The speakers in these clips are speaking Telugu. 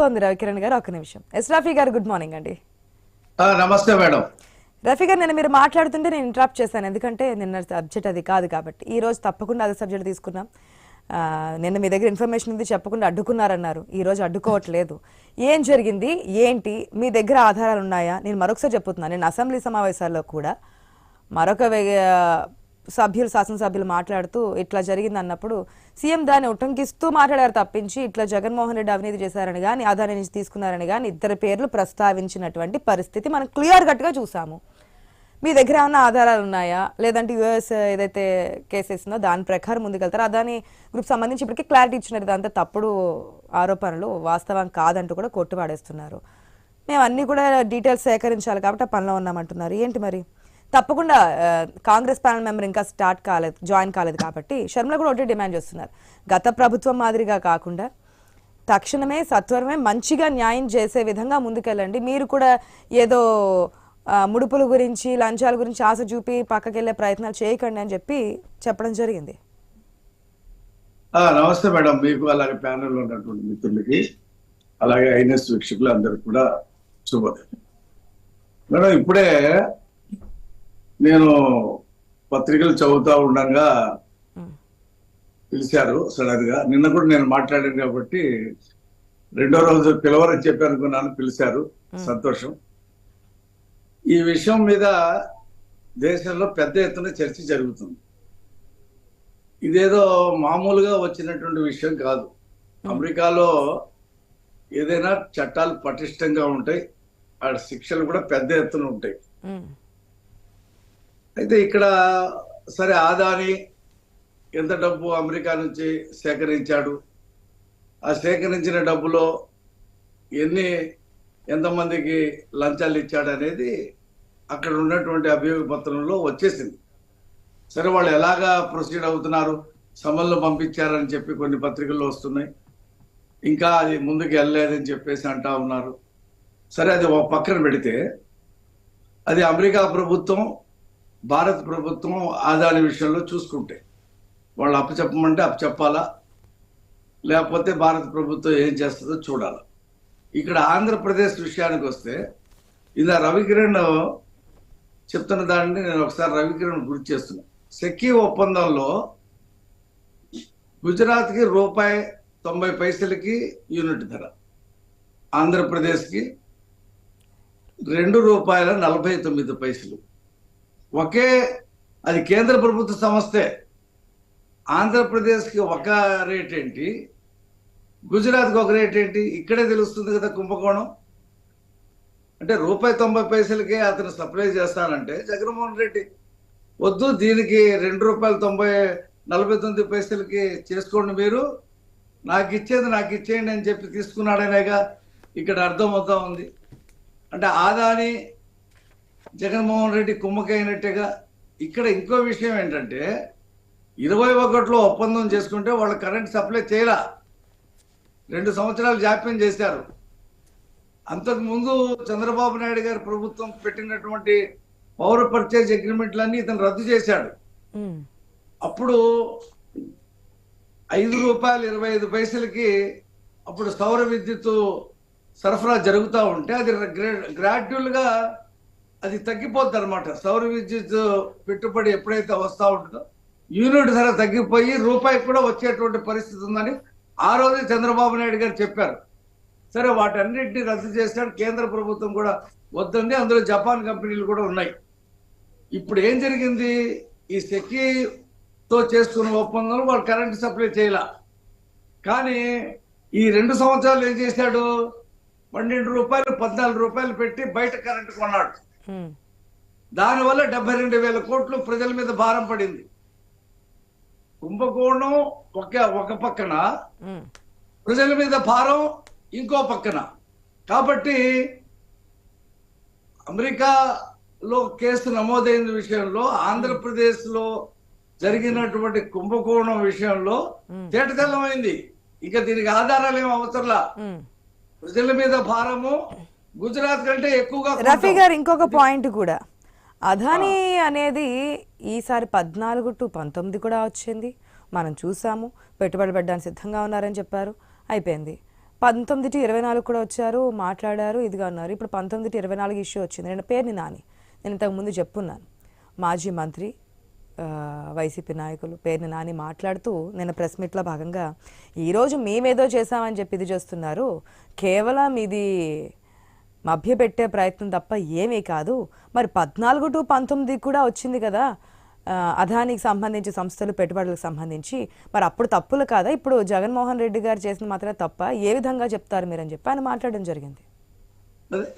వస్తోంది రవికిరణ్ గారు. ఒక నిమిషం. ఎస్ రఫీ గారు గుడ్ మార్నింగ్ అండి. నమస్తే మేడం. రఫీ గారు నేను మీరు మాట్లాడుతుంటే నేను ఇంటరాప్ట్ చేశాను. ఎందుకంటే నిన్న సబ్జెక్ట్ అది కాదు కాబట్టి. ఈ రోజు తప్పకుండా అదే సబ్జెక్ట్ తీసుకున్నాం. నిన్న మీ దగ్గర ఇన్ఫర్మేషన్ ఉంది చెప్పకుండా అడ్డుకున్నారన్నారు. ఈ రోజు అడ్డుకోవట్లేదు. ఏం జరిగింది? ఏంటి? మీ దగ్గర ఆధారాలు ఉన్నాయా? నేను మరొకసారి చెప్తున్నాను నేను అసెంబ్లీ సమావేశాల్లో కూడా మరొక సభ్యులు శాసనసభ్యులు మాట్లాడుతూ ఇట్లా జరిగింది అన్నప్పుడు సీఎం దాన్ని ఉటంకిస్తూ మాట్లాడారు తప్పించి ఇట్లా జగన్మోహన్ రెడ్డి అవినీతి చేశారని కానీ ఆదాని నుంచి తీసుకున్నారని కానీ ఇద్దరు పేర్లు ప్రస్తావించినటువంటి పరిస్థితి మనం క్లియర్ కట్గా చూసాము. మీ దగ్గర ఏమైనా ఆధారాలు ఉన్నాయా? లేదంటే యుఎస్ ఏదైతే కేసెస్ ఉందో దాని ప్రకారం ముందుకెళ్తారు? అదాని గ్రూప్ సంబంధించి ఇప్పటికే క్లారిటీ ఇచ్చినారు ఇదంతా తప్పుడు ఆరోపణలు వాస్తవం కాదంటూ కూడా కొట్టుపాడేస్తున్నారు మేము అన్ని కూడా డీటెయిల్స్ సేకరించాలి కాబట్టి ఆ పనిలో ఉన్నామంటున్నారు. ఏంటి మరి? తప్పకుండా కాంగ్రెస్ ప్యానల్ మెంబర్ ఇంకా స్టార్ట్ కాలేదు జాయిన్ కాలేదు కాబట్టి షర్మిల కూడా ఒకటే డిమాండ్ చేస్తున్నారు. గత ప్రభుత్వం మాదిరిగా కాకుండా తక్షణమే సత్వరమే మంచిగా న్యాయం చేసే విధంగా ముందుకెళ్ళండి. మీరు కూడా ఏదో ముడుపుల గురించి లంచాల గురించి ఆశ చూపి పక్కకెళ్ళే ప్రయత్నాలు చేయకండి అని చెప్పి చెప్పడం జరిగింది. నమస్తే మేడం. మీకు అలాగే ప్యానల్ ఉన్నటువంటి మిత్రులకి అలాగే ఐఎన్ఎస్ వీక్షకులు అందరికి కూడా శుభోదయం. మేడం ఇప్పుడే నేను పత్రికలు చదువుతా ఉండగా పిలిచారు సడన్గా. నిన్న కూడా నేను మాట్లాడాను కాబట్టి రెండో రోజు పిలవరని చెప్పి అనుకున్నాను పిలిచారు. సంతోషం. ఈ విషయం మీద దేశంలో పెద్ద ఎత్తున చర్చ జరుగుతుంది. ఇదేదో మామూలుగా వచ్చినటువంటి విషయం కాదు. అమెరికాలో ఏదైనా చట్టాలు పటిష్టంగా ఉంటాయి. ఆ శిక్షలు కూడా పెద్ద ఎత్తున ఉంటాయి. అయితే ఇక్కడ సరే ఆదాని ఎంత డబ్బు అమెరికా నుంచి సేకరించాడు? ఆ సేకరించిన డబ్బులో ఎన్ని ఎంతమందికి లంచాలు ఇచ్చాడు అనేది అక్కడ ఉన్నటువంటి అభియోగ పత్రంలో వచ్చేసింది. సరే వాళ్ళు ఎలాగా ప్రొసీడ్ అవుతున్నారు? సమన్లు పంపించారని చెప్పి కొన్ని పత్రికల్లో వస్తున్నాయి. ఇంకా అది ముందుకు వెళ్ళలేదని చెప్పేసి అంటా ఉన్నారు. సరే అది ఒక పక్కన పెడితే అది అమెరికా ప్రభుత్వం భారత ప్రభుత్వం ఆదాని విషయంలో చూసుకుంటే వాళ్ళు అప్పచెప్పమంటే అప్పచెప్పాలా లేకపోతే భారత ప్రభుత్వం ఏం చేస్తుందో చూడాలి? ఇక్కడ ఆంధ్రప్రదేశ్ విషయానికి వస్తే ఇలా రవికిరణ్ చెప్తున్న దాన్ని నేను ఒకసారి రవికిరణ్ గుర్తు చేస్తున్నా. సెక్కీ ఒప్పందంలో గుజరాత్కి రూపాయి తొంభై పైసలకి యూనిట్ ధర ఆంధ్రప్రదేశ్కి రెండు రూపాయల నలభై తొమ్మిది పైసలు. ఒకే అది కేంద్ర ప్రభుత్వ సంస్థే. ఆంధ్రప్రదేశ్కి ఒక రేట్ ఏంటి? గుజరాత్కి ఒక రేట్ ఏంటి? ఇక్కడే తెలుస్తుంది కదా కుంభకోణం. అంటే రూపాయి తొంభై పైసలకే అతను సప్లై చేస్తానంటే జగన్మోహన్ రెడ్డి వద్దు దీనికి రెండు రూపాయలు తొంభై నలభై తొమ్మిది పైసలకి చేసుకోండి మీరు. నాకు ఇచ్చేది నాకు ఇచ్చేయండి అని చెప్పి తీసుకున్నాడనేగా ఇక్కడ అర్థం అవుతా ఉంది. అంటే ఆదాని జగన్మోహన్ రెడ్డి కుమ్మకైనట్టుగా ఇక్కడ ఇంకో విషయం ఏంటంటే ఇరవై ఒకటిలో ఒప్పందం చేసుకుంటే వాళ్ళు కరెంట్ సప్లై చేయరా రెండు సంవత్సరాలు జాప్యం చేశారు. అంతకు ముందు చంద్రబాబు నాయుడు గారి ప్రభుత్వం పెట్టినటువంటి పౌర పర్చేజ్ అగ్రిమెంట్లన్నీ ఇతను రద్దు చేశాడు. అప్పుడు ఐదు రూపాయలు ఇరవై ఐదు పైసలకి అప్పుడు సౌర విద్యుత్ సరఫరా జరుగుతూ ఉంటే అది గ్రాడ్యువల్గా అది తగ్గిపోద్ది అనమాట సౌర విద్యుత్ పెట్టుబడి ఎప్పుడైతే వస్తూ ఉంటుందో యూనిట్ ధర తగ్గిపోయి రూపాయికి కూడా వచ్చేటువంటి పరిస్థితి ఉందని ఆ రోజు చంద్రబాబు నాయుడు గారు చెప్పారు. సరే వాటన్నిటిని రద్దు చేశాడు కేంద్ర ప్రభుత్వం కూడా వద్దండి అందులో జపాన్ కంపెనీలు కూడా ఉన్నాయి. ఇప్పుడు ఏం జరిగింది? ఈ సెకీతో చేసుకున్న ఒప్పందంలో వాళ్ళు కరెంట్ సప్లై చేయాల. కానీ ఈ రెండు సంవత్సరాలు ఏం చేశాడు? పన్నెండు రూపాయలు పద్నాలుగు రూపాయలు పెట్టి బయట కరెంట్ కొన్నాడు. దానివల్ల డెబ్బై రెండు వేల కోట్లు ప్రజల మీద భారం పడింది. కుంభకోణం ఒక ఒక పక్కన ప్రజల మీద భారం ఇంకో పక్కన. కాబట్టి అమెరికాలో కేసు నమోదైన విషయంలో ఆంధ్రప్రదేశ్లో జరిగినటువంటి కుంభకోణం విషయంలో. తేటతెల్లమైంది ఇక దీనికి ఆధారాలు ఏం అవసరంలా. ప్రజల మీద భారము గుజరాత్ కంటే ఎక్కువగా రఫీ. గారు ఇంకొక పాయింట్ కూడా. అదానీ అనేది ఈసారి పద్నాలుగు టు పంతొమ్మిది కూడా వచ్చింది. మనం చూసాము. పెట్టుబడి పెట్టడానికి సిద్ధంగా ఉన్నారని చెప్పారు. అయిపోయింది. పంతొమ్మిది టు ఇరవై నాలుగు కూడా వచ్చారు మాట్లాడారు ఇదిగా ఉన్నారు. ఇప్పుడు పంతొమ్మిది టు ఇరవై నాలుగు ఇష్యూ వచ్చింది. నేను పేరుని నాని. నేను ఇంతకు ముందు చెప్పున్నాను. మాజీ మంత్రి వైసీపీ నాయకులు పేరుని నాని మాట్లాడుతూ నిన్న ప్రెస్ మీట్లో భాగంగా ఈరోజు మేమేదో చేశామని చెప్పి ఇది చేస్తున్నారు. కేవలం ఇది మభ్యపెట్టే ప్రయత్నం తప్ప ఏమీ కాదు. మరి పద్నాలుగు టు పంతొమ్మిది కూడా వచ్చింది కదా. అదానికి సంబంధించి సంస్థలు పెట్టుబడులకు సంబంధించి. మరి అప్పుడు తప్పులు కాదా? ఇప్పుడు జగన్మోహన్ రెడ్డి గారు చేసిన మాత్రమే తప్ప ఏ విధంగా చెప్తారు మీరని చెప్పి ఆయన మాట్లాడడం జరిగింది.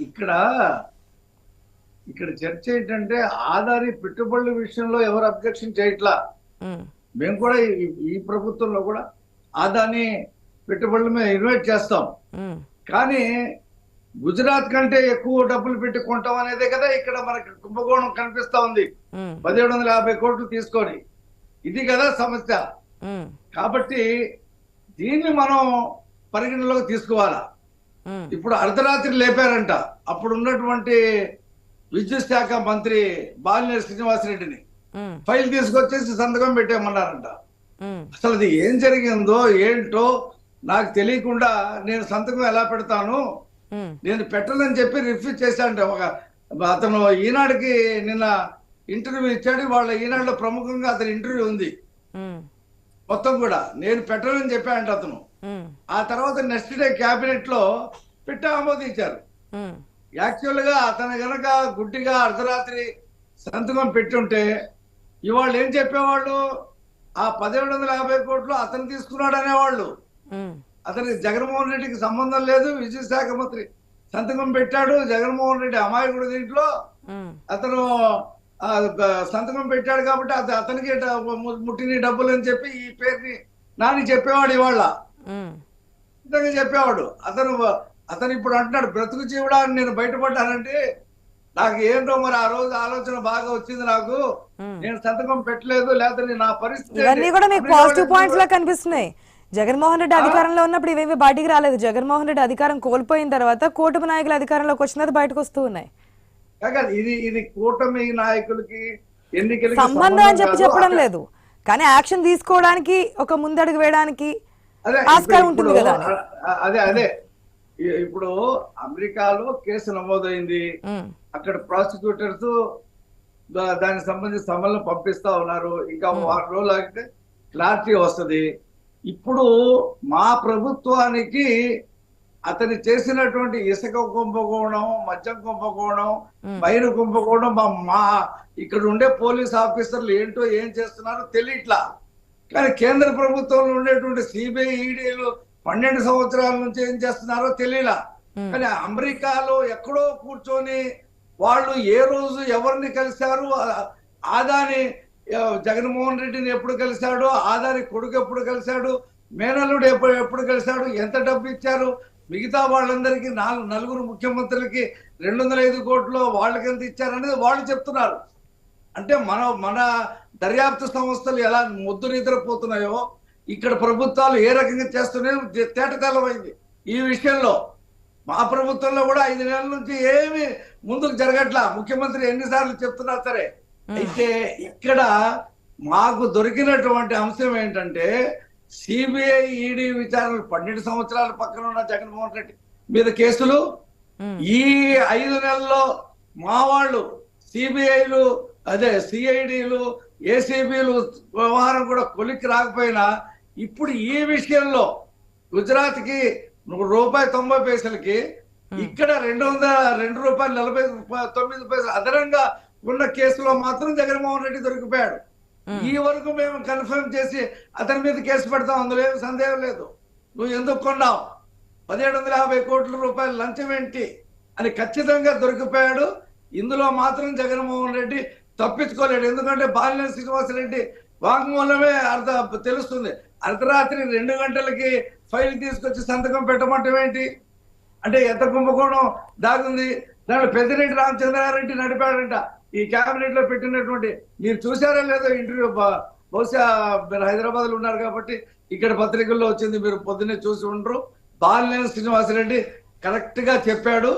ఇక్కడ ఇక్కడ చర్చ ఏంటంటే ఆధారి పెట్టుబడుల విషయంలో ఎవరు అబ్జెక్షన్ చేయట్లా? మేము కూడా ఈ- ప్రభుత్వంలో కూడా ఆదాని పెట్టుబడుల మీద ఇన్వెస్ట్ చేస్తాం. కానీ గుజరాత్ కంటే ఎక్కువ డబ్బులు పెట్టి కొంటాం అనేదే కదా ఇక్కడ మనకి కుంభకోణం కనిపిస్తా ఉంది. పదిహేడు వందల యాభై కోట్లు తీసుకొని. ఇది కదా సమస్య. కాబట్టి దీన్ని మనం పరిగణలోకి తీసుకోవాలా? ఇప్పుడు అర్ధరాత్రి లేపారంట. అప్పుడు ఉన్నటువంటి విద్యుత్ శాఖ మంత్రి బాలినేని శ్రీనివాసరెడ్డిని ఫైల్ తీసుకొచ్చేసి సంతకం పెట్టేయమన్నారంట. అసలు అది ఏం జరిగిందో ఏంటో నాకు తెలియకుండా నేను సంతకం ఎలా పెడతాను? నేను పెట్టనని చెప్పి రిఫ్యూజ్ చేశాంట ఒక అతను ఈనాడుకి నిన్న ఇంటర్వ్యూ ఇచ్చాడు. వాళ్ళ ఈనాడులో ప్రముఖంగా అతని ఇంటర్వ్యూ ఉంది. మొత్తం కూడా నేను పెట్టనని చెప్పాడంట అతను. ఆ తర్వాత నెక్స్ట్ డే క్యాబినెట్లో పెట్టి ఆమోదించారు యాక్చువల్గా అతను గనక గుడ్డిగా అర్ధరాత్రి సంతకం పెట్టుంటే ఇవాళ ఏం చెప్పేవాళ్ళు? ఆ పదిహేడు వందల యాభై కోట్లు అతను తీసుకున్నాడు అనేవాళ్ళు అతనికి జగన్మోహన్ రెడ్డికి సంబంధం లేదు విద్యుత్ శాఖ మంత్రి సంతకం పెట్టాడు జగన్మోహన్ రెడ్డి అమాయకుడు దీంట్లో. అతను సంతకం పెట్టాడు కాబట్టి అత- అతనికి ముట్టిన డబ్బులు అని చెప్పి ఈ పేరుని నాని చెప్పేవాడు ఇవాళ. ఖచ్చితంగా చెప్పేవాడు. అతను అతను ఇప్పుడు అంటున్నాడు బ్రతుకు జీవుడా అని నేను బయటపడ్డానంటే నాకు ఏంటో మరి ఆ రోజు ఆలోచన బాగా వచ్చింది నాకు. నేను సంతకం పెట్టలేదు లేకపోతే నా పరిస్థితి? కూడా మీకు పాజిటివ్ పాయింట్స్ లా కనిపిస్తున్నాయి. జగన్మోహన్ రెడ్డి అధికారంలో ఉన్నప్పుడు ఇవేమి బయటికి రాలేదు. జగన్మోహన్ రెడ్డి అధికారం కోల్పోయిన తర్వాత కూటమి నాయకుల అధికారంలోకి వచ్చినది బయటకు వస్తూ ఉన్నాయి. ఇది ఇది కూటమి నాయకులకి ఎన్నికలకి సంబంధం అని చెప్పి. చెప్పడం లేదు. కానీ యాక్షన్ తీసుకోవడానికి ఒక ముందడుగు వేయడానికి ఆస్కారం ఉంటుంది కదా. అదే అదే. ఇప్పుడు అమెరికాలో కేసు నమోదైంది. అక్కడ ప్రాసిక్యూటర్స్ దానికి సంబంధించి సమన్లు పంపిస్తా ఉన్నారు. ఇంకా వారం రోజులు ఆగితే క్లారిటీ వస్తది. ఇప్పుడు మా ప్రభుత్వానికి అతను చేసినటువంటి ఇసుక కుంభకోణం మద్యం కుంభకోణం బైరు కుంభకోణం మా మా ఇక్కడ ఉండే పోలీస్ ఆఫీసర్లు ఏంటో ఏం చేస్తున్నారో తెలియట్లా. కానీ కేంద్ర ప్రభుత్వంలో ఉండేటువంటి సిబిఐ ఈడీలు పన్నెండు సంవత్సరాల నుంచి ఏం చేస్తున్నారో తెలియలా. కానీ అమెరికాలో ఎక్కడో కూర్చొని వాళ్ళు ఏ రోజు ఎవరిని కలిశారు ఆదాని జగన్మోహన్ రెడ్డిని ఎప్పుడు కలిశాడు? ఆదాని కొడుకు ఎప్పుడు కలిశాడు? మేనల్లుడు ఎప్పుడు ఎప్పుడు కలిశాడు? ఎంత డబ్బు ఇచ్చారు? మిగతా వాళ్ళందరికీ నాలుగు నలుగురు ముఖ్యమంత్రులకి రెండు వందల ఐదు కోట్లు వాళ్ళకి ఎంత ఇచ్చారనేది వాళ్ళు చెప్తున్నారు. అంటే మన మన దర్యాప్తు సంస్థలు ఎలా ముద్దు నిద్రపోతున్నాయో ఇక్కడ ప్రభుత్వాలు ఏ రకంగా చేస్తున్నాయో తేటతెల్లమైంది ఈ విషయంలో మా ప్రభుత్వంలో కూడా ఐదు నెలల నుంచి ఏమి ముందుకు జరగట్లా. ముఖ్యమంత్రి ఎన్నిసార్లు చెప్తున్నా సరే. అయితే ఇక్కడ మాకు దొరికినటువంటి అంశం ఏంటంటే సిబిఐ ఈడీ విచారణలు పన్నెండు సంవత్సరాల పక్కన ఉన్న జగన్మోహన్ రెడ్డి మీద కేసులు. ఈ ఐదు నెలల్లో మా వాళ్ళు సిబిఐలు అదే సిఐడిలు ఏసీబీలు వ్యవహారం కూడా కొలిక్కి రాకపోయినా ఇప్పుడు ఈ విషయంలో గుజరాత్కి రూపాయి తొంభై పైసలకి ఇక్కడ రెండు వందల రెండు రూపాయలు నలభై తొమ్మిది పైసలు అదనంగా ఉన్న కేసులో మాత్రం జగన్మోహన్ రెడ్డి దొరికిపోయాడు. ఈ వరకు మేము కన్ఫర్మ్ చేసి అతని మీద కేసు పెడతాం అందులో ఏమి సందేహం లేదు. నువ్వు ఎందుకు కొన్నావు? పదిహేడు వందల యాభై కోట్ల రూపాయలు లంచం ఏంటి? అని ఖచ్చితంగా దొరికిపోయాడు. ఇందులో మాత్రం జగన్మోహన్ రెడ్డి తప్పించుకోలేడు. ఎందుకంటే బాలినేని శ్రీనివాసరెడ్డి వాంగ్మూలమే అర్ధ తెలుస్తుంది. అర్ధరాత్రి రెండు గంటలకి ఫైల్ తీసుకొచ్చి సంతకం పెట్టమంటం ఏంటి? అంటే ఎంత కుంభకోణం దాగుంది? దాంట్లో పెద్దిరెడ్డి రామచంద్రారెడ్డి నడిపాడంట. ఈ కేబినెట్లో పెట్టినటువంటి మీరు చూసారా లేదో ఇంటర్వ్యూ బహుశా మీరు హైదరాబాద్లో ఉన్నారు కాబట్టి ఇక్కడ పత్రికల్లో వచ్చింది మీరు పొద్దున్నే చూసి ఉండరు. బాలినేని శ్రీనివాసరెడ్డి కరెక్ట్గా చెప్పాడు.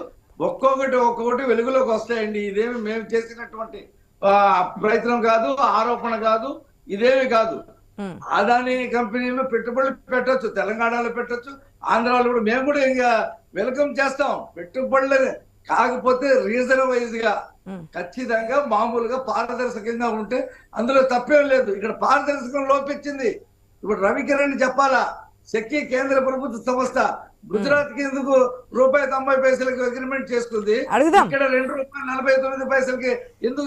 ఒక్కొక్కటి ఒక్కొక్కటి వెలుగులోకి వస్తాయండి. ఇదేమి మేము చేసినటువంటి ప్రయత్నం కాదు ఆరోపణ కాదు ఇదేమి కాదు. అదాని కంపెనీలో పెట్టుబడులు పెట్టొచ్చు తెలంగాణలో పెట్టొచ్చు ఆంధ్రాలో కూడా మేము కూడా ఇంకా వెల్కమ్ చేస్తాం. పెట్టుబడులు కాకపోతే రీజన్ వైజ్గా ఖచ్చితంగా మామూలుగా పారదర్శకంగా ఉంటే అందులో తప్పేం లేదు. ఇక్కడ పారదర్శకం లోపించింది. ఇప్పుడు రవికిరణ్ చెప్పాలా? సెక్కి కేంద్ర ప్రభుత్వ సంస్థ. గుజరాత్కి ఎందుకు రూపాయి తొంభై పైసలకి అగ్రిమెంట్ అడుగుదాం. ఇక్కడ రెండు రూపాయలు నలభై తొమ్మిది పైసలకి ఎందుకు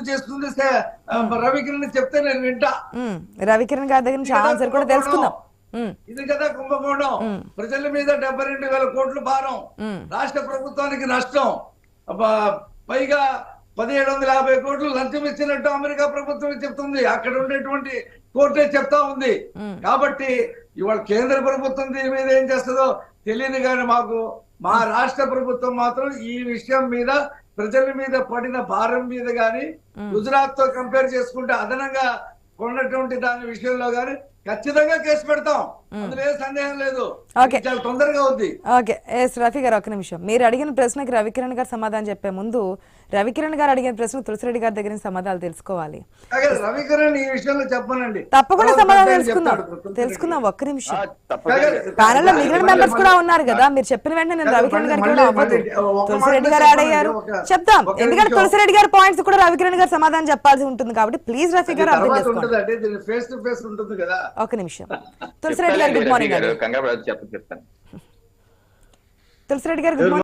ఆ, రవికిరణ్ చెప్తే నేను వింటా. రవికిరణ్ గారి దగ్గర నుంచి ఆన్సర్ కూడా తెలుసుకుందాం. ఇది కదా కుంభకోణం. ప్రజల మీద డెబ్బై రెండు వేల కోట్లు భారం. రాష్ట్ర ప్రభుత్వానికి నష్టం. పైగా పదిహేడు వందల యాభై కోట్లు లంచం ఇచ్చినట్టు అమెరికా ప్రభుత్వం చెప్తుంది. అక్కడ ఉండేటువంటి కోర్టే చెప్తా ఉంది. కాబట్టి ఇవాళ కేంద్ర ప్రభుత్వం దీని మీద ఏం చేస్తుందో తెలియదు కానీ మాకు మా రాష్ట్ర ప్రభుత్వం మాత్రం ఈ విషయం మీద ప్రజల మీద పడిన భారం మీద గాని గుజరాత్తో కంపేర్ చేసుకుంటే అదనంగా కొన్నటువంటి దాని విషయంలో గాని ఖచ్చితంగా కేసు పెడతాం. అందులో ఏ సందేహం లేదు. చాలా తొందరగా ఉంది ఓకే. ఎస్ రఫీ గారు ఒక నిమిషం. మీరు అడిగిన ప్రశ్నకి రవికిరణ్ గారు సమాధానం చెప్పే ముందు రవికిరణ్ గారు అడిగిన ప్రశ్న తులసిరెడ్డి గారి దగ్గర సమాధానాలు తెలుసుకోవాలి. అలాగే రవికరణ్ ఈ విషయంలో చెప్పనండి. తప్పకుండా సమాధానం తెలుసుకుందాం. తెలుసుకుందాం ఒక్క నిమిషం. ప్యానల్లో మిగిలిన మెంబర్స్ కూడా ఉన్నారు కదా మీరు చెప్పిన వెంటనే నేను రవికిరణ్ గారికి కూడా అవ్వదు. తులసిరెడ్డి గారు యాడ్ చెప్పండి, అయ్యారు ఒక- చెప్తాం ఎందుకంటే. తులసిరెడ్డి గారి పాయింట్స్ కూడా రవికిరణ్ గారు సమాధానం చెప్పాల్సి ఉంటుంది కాబట్టి ప్లీజ్ రఫీ గారు అర్థం తర్వాత చేసుకోండి. ఉంటుంది అంటే దీని ఫేస్ టు ఫేస్ ఉంటుంది కదా. ఒక నిమిషం. తులసిరెడ్డి గారు గుడ్ మార్నింగ్ తులసిరెడ్డి గారు గుడ్ మార్నింగ్